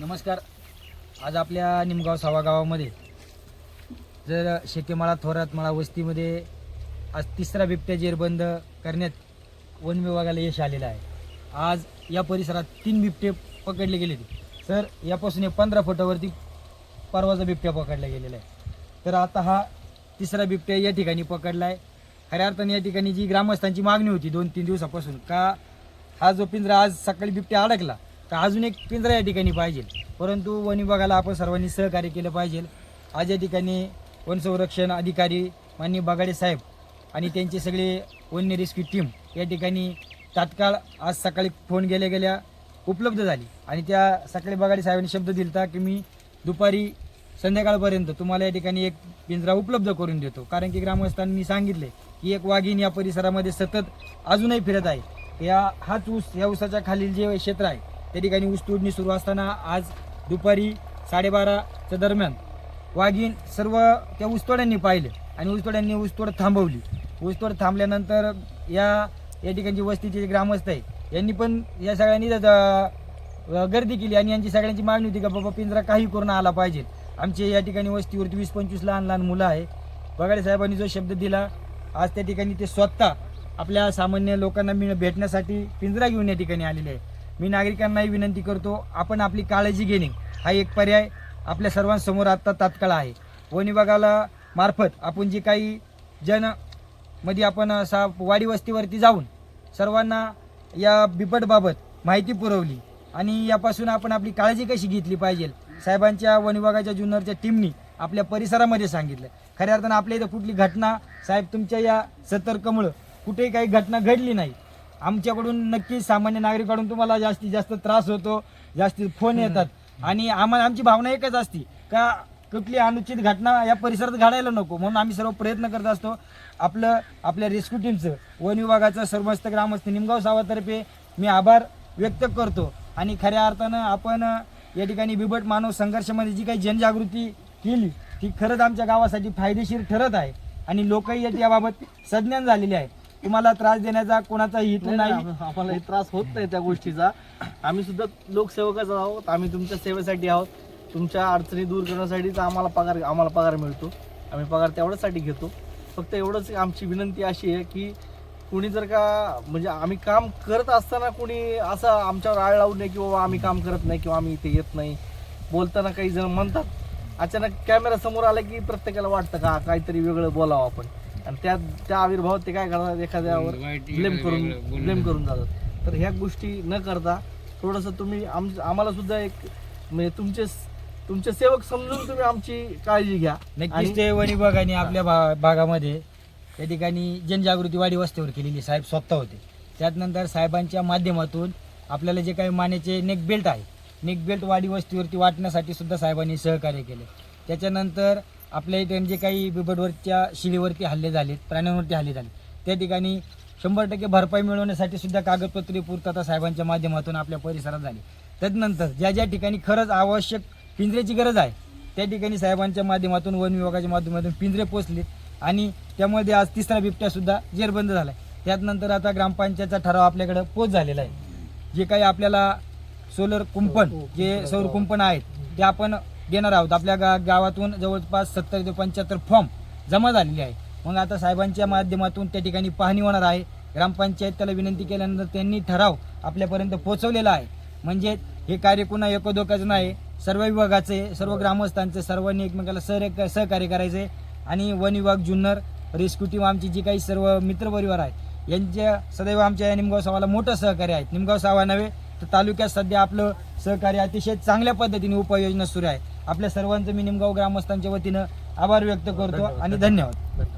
नमस्कार. आज आपल्या निमगाव सावा गावामध्ये जर शेकेमाळा थोरातमाळा वस्तीमध्ये आज तिसरा बिबट्या जेरबंद करण्यात वन विभागाला यश आलेलं आहे. आज या परिसरात तीन बिबटे पकडले गेले सर यापासून हे पंधरा फुटावरती परवाचा बिबट्या पकडला गेलेला आहे. तर आता हा तिसरा बिबट्या या ठिकाणी पकडला आहे खऱ्या अर्थाने या ठिकाणी जी ग्रामस्थांची मागणी होती दोन तीन दिवसापासून का हा जो पिंजरा आज सकाळी बिबट्या अडकला तर अजून एक पिंजरा या ठिकाणी पाहिजे. परंतु वन विभागाला आपण सर्वांनी सहकार्य केलं पाहिजे. आज या ठिकाणी वन संरक्षण अधिकारी माननीय बगाडे साहेब आणि त्यांचे सगळे वन्य रेस्क्यू टीम या ठिकाणी तात्काळ आज सकाळी फोन गेल्या गेल्या उपलब्ध झाली. आणि त्या सकाळी बगाडे साहेबांनी शब्द दिलता की मी दुपारी संध्याकाळपर्यंत तुम्हाला या ठिकाणी एक पिंजरा उपलब्ध करून देतो. कारण की ग्रामस्थांनी सांगितले की एक वाघीण या परिसरामध्ये सतत अजूनही फिरत आहे. या हाच ऊस या ऊसाच्या खालील जे क्षेत्र आहे त्या ठिकाणी ऊस तोडणी सुरू असताना आज दुपारी साडेबाराच्या दरम्यान वाघीण सर्व त्या ऊसतोड्यांनी पाहिलं आणि ऊसतोड्यांनी ऊसतोड थांबवली. ऊसतोड थांबल्यानंतर या या ठिकाणची वस्तीचे जे ग्रामस्थ आहे यांनी पण या सगळ्यांनी गर्दी केली आणि यांची सगळ्यांची मागणी होती का बाबा पिंजरा काही करून आला पाहिजे. आमचे या ठिकाणी वस्तीवरती वीस पंचवीस लहान लहान मुलं आहे बगाडे साहेबांनी जो शब्द दिला आज त्या ठिकाणी ते स्वतः आपल्या सामान्य लोकांना मिळ भेटण्यासाठी पिंजरा घेऊन या ठिकाणी आलेले आहे मी नागरिकांनाही विनंती करतो आपण आपली काळजी घेणे. हा एक पर्याय आपल्या सर्वांसमोर आत्ता तात्काळ आहे. वन विभागाला मार्फत आपण जे काही जनमध्ये आपण असा वाडी वस्तीवरती जाऊन सर्वांना या बिबटबाबत माहिती पुरवली आणि यापासून आपण आपली काळजी कशी घेतली पाहिजे साहेबांच्या वन विभागाच्या जुन्नरच्या टीमनी आपल्या परिसरामध्ये सांगितलं. खऱ्या अर्थानं आपल्या इथं कुठली घटना साहेब तुमच्या या सतर्कमुळं कुठेही काही घटना घडली नाही. आमच्याकडून नक्कीच सामान्य नागरिकाकडून तुम्हाला जास्तीत जास्त त्रास होतो जास्तीत फोन येतात. आणि आम्हाला आमची भावना एकच असती का कुठली अनुचित घटना या परिसरात घडायला नको. म्हणून आम्ही सर्व प्रयत्न करत असतो आपलं आपल्या रेस्क्यू टीमचं वन विभागाचं सर्वस्त ग्रामस्थ निमगाव सावातर्फे मी आभार व्यक्त करतो. आणि खऱ्या अर्थानं आपण या ठिकाणी बिबट मानव संघर्षामध्ये जी काही जनजागृती केली ती खरंच आमच्या गावासाठी फायदेशीर ठरत आहे. आणि लोकही याबाबत सज्ञान झालेले आहे तुम्हाला त्रास देण्याचा कोणाचा हेतू नाही आम्हाला हे त्रास होत नाही त्या गोष्टीचा. आम्ही सुद्धा लोकसेवकच आहोत. आम्ही तुमच्या सेवेसाठी आहोत. तुमच्या अडचणी दूर करण्यासाठीच आम्हाला पगार आम्हाला पगार मिळतो. आम्ही पगार तेवढ्यासाठी घेतो. फक्त एवढंच आमची विनंती अशी आहे की कोणी जर का म्हणजे आम्ही काम करत असताना कोणी असं आमच्यावर आळ लावू नये की बाबा आम्ही काम करत नाही किंवा आम्ही इथे येत नाही. बोलताना काही जण म्हणतात. अचानक कॅमेरा समोर आला की प्रत्येकाला वाटतं का काहीतरी वेगळं बोलावं आपण. आणि त्या त्या आविर्भावात ते काय करतात एखाद्यावर ब्लेम करून ब्लेम करून जातात. तर ह्या गोष्टी न करता थोडंसं तुम्ही आम आम्हाला सुद्धा एक म्हणजे तुमचे तुमचे सेवक समजून तुम्ही आमची काळजी घ्या. नक्कीच ते वन विभागाने आपल्या भा भागामध्ये त्या ठिकाणी जनजागृती वाडी वस्तीवर केलेली साहेब स्वतः होते. त्यानंतर साहेबांच्या माध्यमातून आपल्याला जे काही मानेचे नेक बेल्ट आहे नेक बेल्ट वाडी वस्तीवरती वाटण्यासाठी सुद्धा साहेबांनी सहकार्य केले. त्याच्यानंतर आपल्या इथे जे काही बिबटवरच्या शिडीवरती हल्ले झालेत प्राण्यांवरती हल्ले झाले त्या ठिकाणी शंभर टक्के भरपाई मिळवण्यासाठी सुद्धा कागदपत्रे पूर्तता साहेबांच्या माध्यमातून आपल्या परिसरात झाली. त्यानंतर ज्या ज्या ठिकाणी खरंच आवश्यक पिंजऱ्याची गरज आहे त्या ठिकाणी साहेबांच्या माध्यमातून वन विभागाच्या माध्यमातून पिंजरे पोचले आणि त्यामध्ये आज तिसरा बिबट्यासुद्धा जेरबंद झाला त्यानंतर आता ग्रामपंचायतचा ठराव आपल्याकडे पोच झालेला आहे. जे काही आपल्याला सोलर कुंपण जे सौर कुंपण आहेत ते आपण देणार आहोत. आपल्या गा गावातून जवळपास सत्तर ते पंच्याहत्तर फॉर्म जमा झालेले आहे मग आता साहेबांच्या माध्यमातून त्या ठिकाणी पाहणी होणार आहे. ग्रामपंचायत त्याला विनंती केल्यानंतर त्यांनी ठराव आपल्यापर्यंत पोहोचवलेला आहे. म्हणजे हे कार्य कुणा एकोदोकाचं नाही सर्व विभागाचे सर्व ग्रामस्थांचे सर्वांनी एकमेकाला सह सहकार्य करायचे. आणि वन विभाग जुन्नर रेस्क्यू टीम आमची जी काही सर्व मित्रपरिवार आहे यांच्या सदैव आमच्या या निमगाव सावाला मोठं सहकार्य आहे. निमगाव सावा नव्हे तर तालुक्यात सध्या आपलं सहकार्य अतिशय चांगल्या पद्धतीने उपाययोजना सुरू आहे. आपल्या सर्वांचं मी निमगाव ग्रामस्थांच्या वतीनं आभार व्यक्त करतो आणि धन्यवाद.